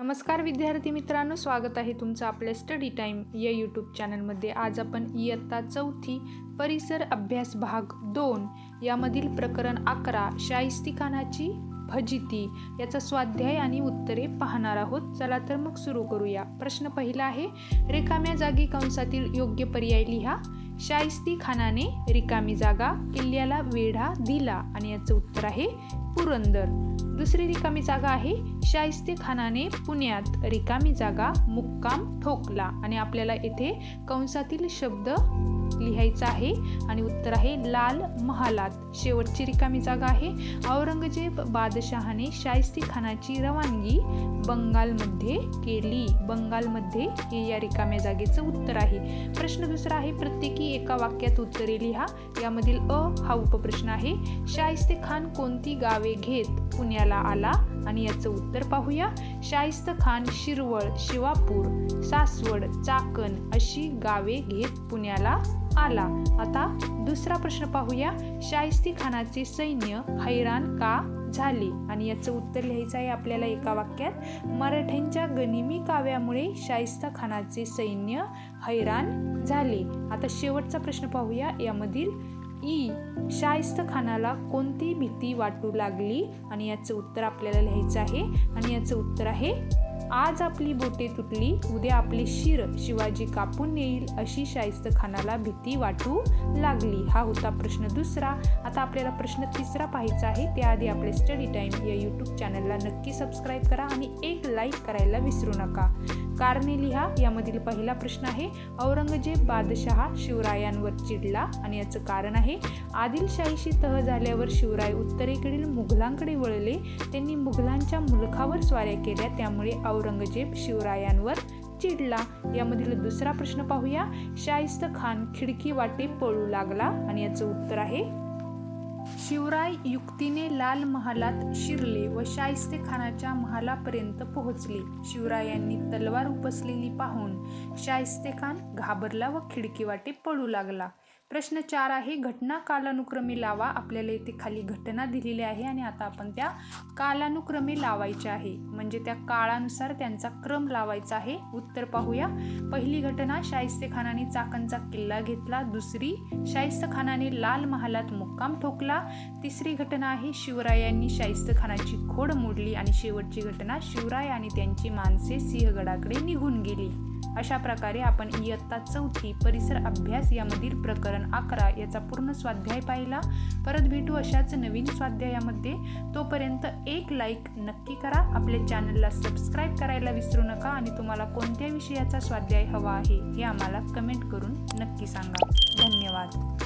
नमस्कार विद्यार्थी मित्रांनो स्वागत आहे तुमचं आपल्या स्टडी टाईम या यूट्यूब चॅनलमध्ये आज आपण इयत्ता चौथी परिसर अभ्यास भाग दोन यामधील प्रकरण अकरा शाहिस्तीखानाची भजिती याचा स्वाध्याय आणि उत्तरे पाहणार आहोत. चला तर मग सुरू करूया. प्रश्न पहिला आहे रिकाम्या जागी कंसातील योग्य पर्याय लिहा. शाहिस्ती खानाने रिकामी जागा किल्ल्याला वेढा दिला आणि याचं उत्तर आहे पुरंदर. दुसरी रिकामी जागा आहे शाहिस्ते खानाने पुण्यात. रिकामी जागा मुक्काम ठोकला. आणि आपल्याला येथे कंसातील शब्द लिहायचा आहे. आणि उत्तर आहे लाल महालात. शेवटची रिकामी जागा आहे औरंगजेब बादशहाने शाहिस्ती खानाची रवानगी बंगालमध्ये केली. बंगालमध्ये हे या रिकाम्या जागेचं उत्तर आहे. प्रश्न दुसरा आहे प्रत्येकी एका वाक्यात उत्तरे लिहा. यामधील अ हा उपप्रश्न आहे. शाहिस्ते खान कोणती गावे घेत पुण्याला आला आणि याचं उत्तर पाहूया. शाहिस्त खान शिरवळ शिवापूर सासवड चाकण अशी गावे घेत पुण्याला आला. आता दुसरा प्रश्न पाहूया. शाहिस्ती खानाचे सैन्य हैराण का झाले? आणि याचं उत्तर लिहायचं आहे आपल्याला एका वाक्यात. मराठ्यांच्या गनिमी काव्यामुळे शाहिस्ता खानाचे सैन्य हैराण झाले. आता शेवटचा प्रश्न पाहूया. यामधील ई. शाहिस्त खानाला कोणती भीती वाटू लागली? आणि याचं उत्तर आपल्याला लिहायचं आहे. आणि याचं उत्तर आहे आज आपली बोटे तुटली उद्या आपले शिर शिवाजी कापून येईल अशी शाहिस्त खानाला भीती वाटू लागली. हा होता प्रश्न दुसरा. आता आपल्याला प्रश्न तिसरा पाहायचा आहे. त्याआधी आपले स्टडी टाईम या यूट्यूब चॅनलला नक्की सबस्क्राईब करा आणि एक लाईक करायला विसरू नका. कारणे लिहा. यामधील पहिला प्रश्न आहे औरंगजेब बादशहा शिवरायांवर चिडला आणि याचं कारण आहे आदिलशाहीशी तह झाल्यावर शिवराय उत्तरेकडील मुघलांकडे वळले. त्यांनी मुघलांच्या मुलखावर स्वाऱ्या केल्या. त्यामुळे औरंगजेब शिवरायांवर चिडला. यामधील दुसरा प्रश्न पाहूया. शाहिस्त खान खिडकी वाटे पळू लागला आणि याचं उत्तर आहे शिवराय युक्तीने लाल महालात शिरले व शाहिस्ते खानाच्या महालापर्यंत पोहोचले. शिवरायांनी तलवार उपसलेली पाहून शाहिस्ते खान घाबरला व खिडकी वाटे पळू लागला. प्रश्न चार आहे घटना कालानुक्रमे लावा. आपल्याला इथे खाली घटना दिलेली आहे आणि आता आपण त्या कालानुक्रमे लावायच्या आहे. म्हणजे त्या काळानुसार त्यांचा क्रम लावायचा आहे. उत्तर पाहूया. पहिली घटना शाहिस्तेखानाने चाकणचा किल्ला घेतला. दुसरी शाहिस्तखानाने लाल महालात मुक्काम ठोकला. तिसरी घटना आहे शिवरायांनी शाहिस्तखानाची खोड मोडली आणि शेवटची घटना शिवराय आणि त्यांची माणसे सिंहगडाकडे निघून गेली. अशा प्रकारे आपण इयत्ता चौथी परिसर अभ्यास यामधील प्रकरण अकरा याचा पूर्ण स्वाध्याय पाहिला. परत भेटू अशाच नवीन स्वाध्यायामध्ये. तोपर्यंत एक लाईक नक्की करा. आपल्या चॅनलला सबस्क्राईब करायला विसरू नका आणि तुम्हाला कोणत्या विषयाचा स्वाध्याय हवा आहे हे आम्हाला कमेंट करून नक्की सांगा. धन्यवाद.